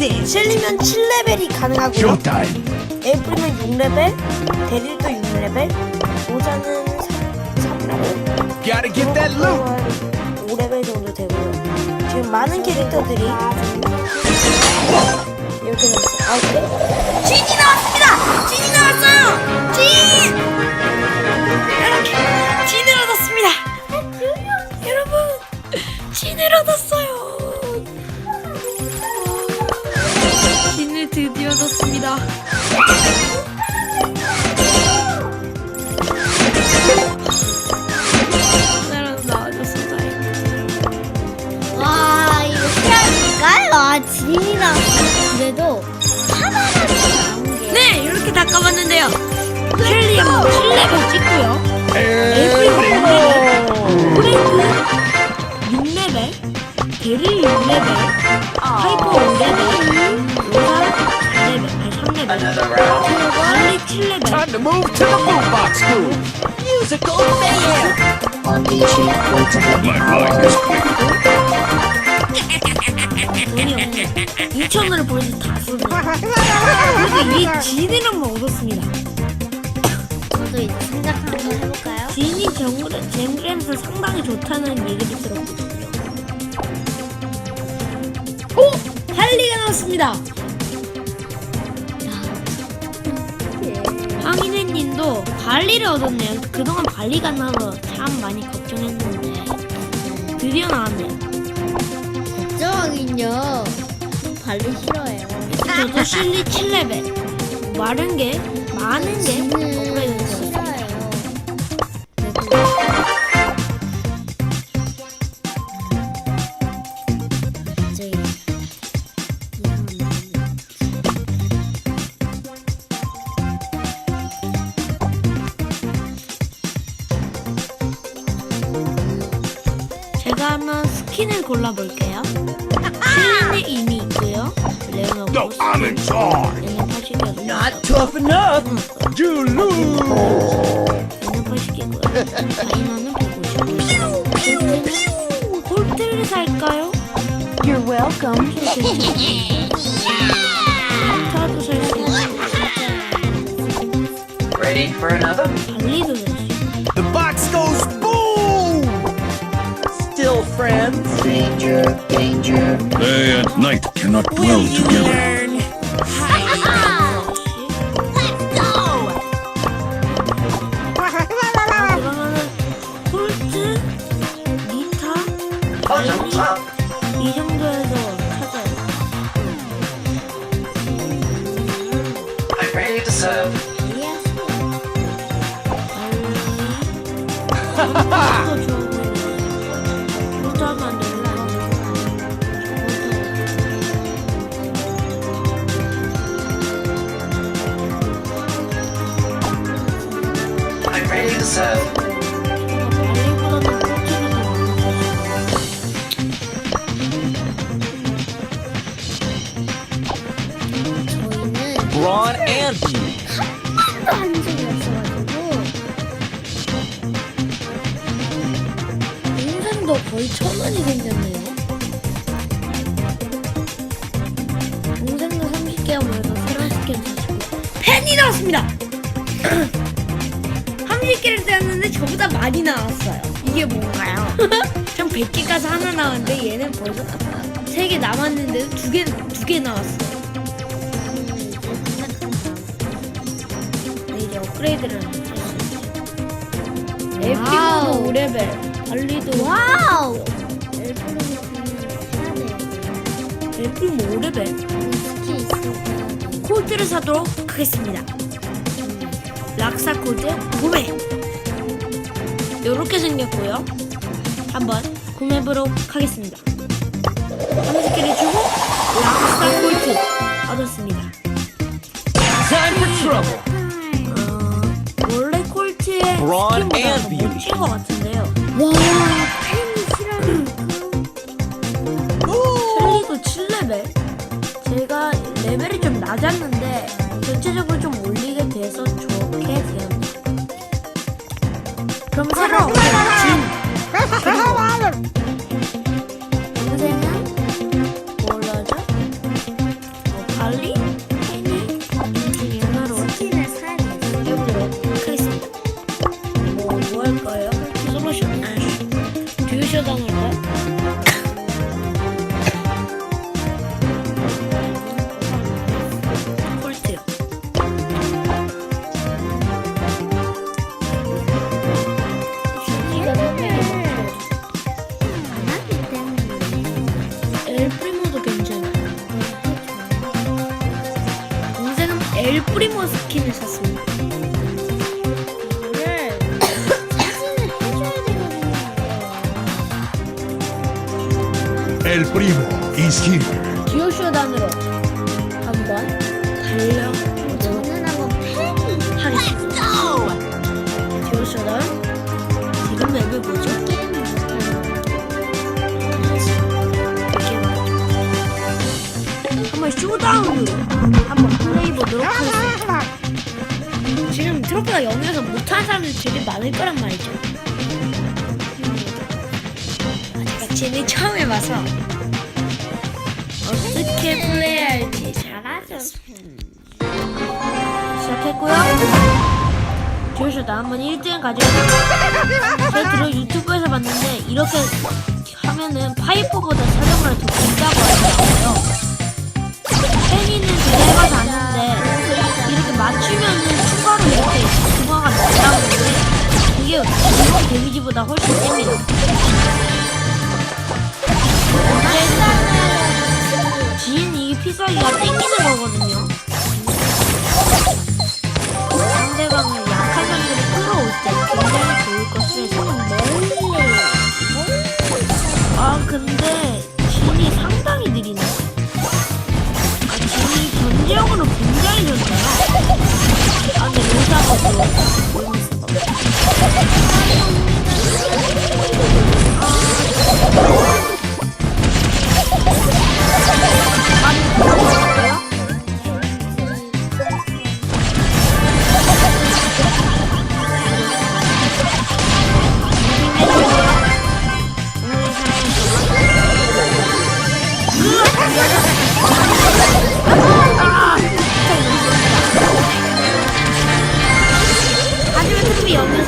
This. 셀리면 7레벨이 가능하고요. 에이프리면 6레벨, 데릴도 6레벨, 모자는 3레벨, Gotta get that loot. 5레벨 정도 되고요. 지금 많은 캐릭터들이 이렇게 나왔어요. 아, 그래? 진이 나왔습니다! 진이 나왔어요! 진! 이렇게 진을 얻었습니 피하니까 와 진이랑 그래도 하나라도 나온 게 네, 이렇게 다 까봤는데요. 켈리 한번 Time to move to the boombox school. Musical mayhem. My mind is clear. 돈이 없네. 2천원을 벌써 다. 그래도 이 한번 얻었습니다. 저도 이제 생각한 거 해볼까요? 정글, 젠그램에서 상당히 좋다는 얘기를 들었거든요. 오! 할리가 나왔습니다. 황인혜 님도 발리를 얻었네요. 그동안 발리가 나서 참 많이 걱정했는데 드디어 나왔네요. 걱정하긴요 발리 싫어해요 저도 실리 7레벨. 마른 게, 많은 게 업그레이드 스킨을 골라볼게요. 실리는 이미 있고요. 레오나 No. I'm in charge. 얘는 80개고. Not tough enough. You lose. 얘는 80개고요. 다이너는 150. 콜트를 살까요? You're welcome. 타도 살수 있고, Ready for another? 발리도 Danger, danger. Day and night cannot dwell together. Learn. 아, 그러면은 콜트, 니타, Bottoms up. 이 정도에서 찾아요. I'm ready to serve. 발리. 도 좋아 보 Brawn and beauty. 또한 적이 없어가지고 인생도 거의 천 원이 생겼네요 동생도 30개가 모여서 새로운 스킨을 사시고 펜이 나왔습니다! 30개를 떼었는데 저보다 많이 나왔어요 이게 뭔가요? 전 100개까지 하나 나왔는데 얘는 벌써 3개 남았는데 2개, 2개 나왔어요 네, 이제 업그레이드를. 에피모도 5레벨 발리도 와우 돼요 에피모 5레벨 스킬 있으니까 코드를 사도록 하겠습니다. 락사 코드 구매. 이렇게 생겼고요. 한번 구매해보도록 하겠습니다. 30개를 주고 락사 콜트 얻었습니다. 어, 원래 콜트의 스킨보다 and 더 beauty. 멋진 것 같은데요. 와 첼리도 7레벨. 제가 레벨이 좀 낮았는데 엘 프리모 스킨을 샀습니다. 이거를 사진을 해줘야 되거든요. El primo is here. 듀오쇼단으로 지금 트로피가 0에서 못한 사람들이 되게 많을 거란 말이죠. 아, 제가 진이 처음 해봐서 어떻게 플레이할지 잘 알았습니다. 시작했고요. 듀오쇼다 한번 1등 가져야겠다. 제가 들어 유튜브에서 봤는데 이렇게 하면은 파이프보다 사정을 더 긴다고 하더라고요. 보다 훨씬 셉니다. 문제는 지인 이게 피싸기가 땡기는 거거든요. 하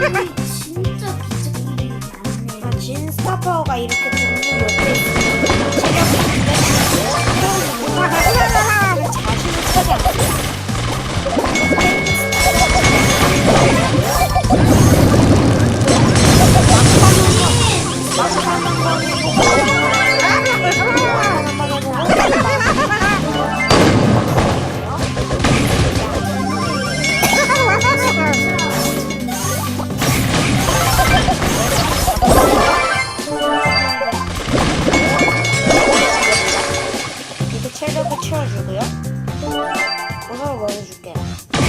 진짜 비적거리지 않네. 아, 진 스타파워가 이렇게 동물 옆에 있으 우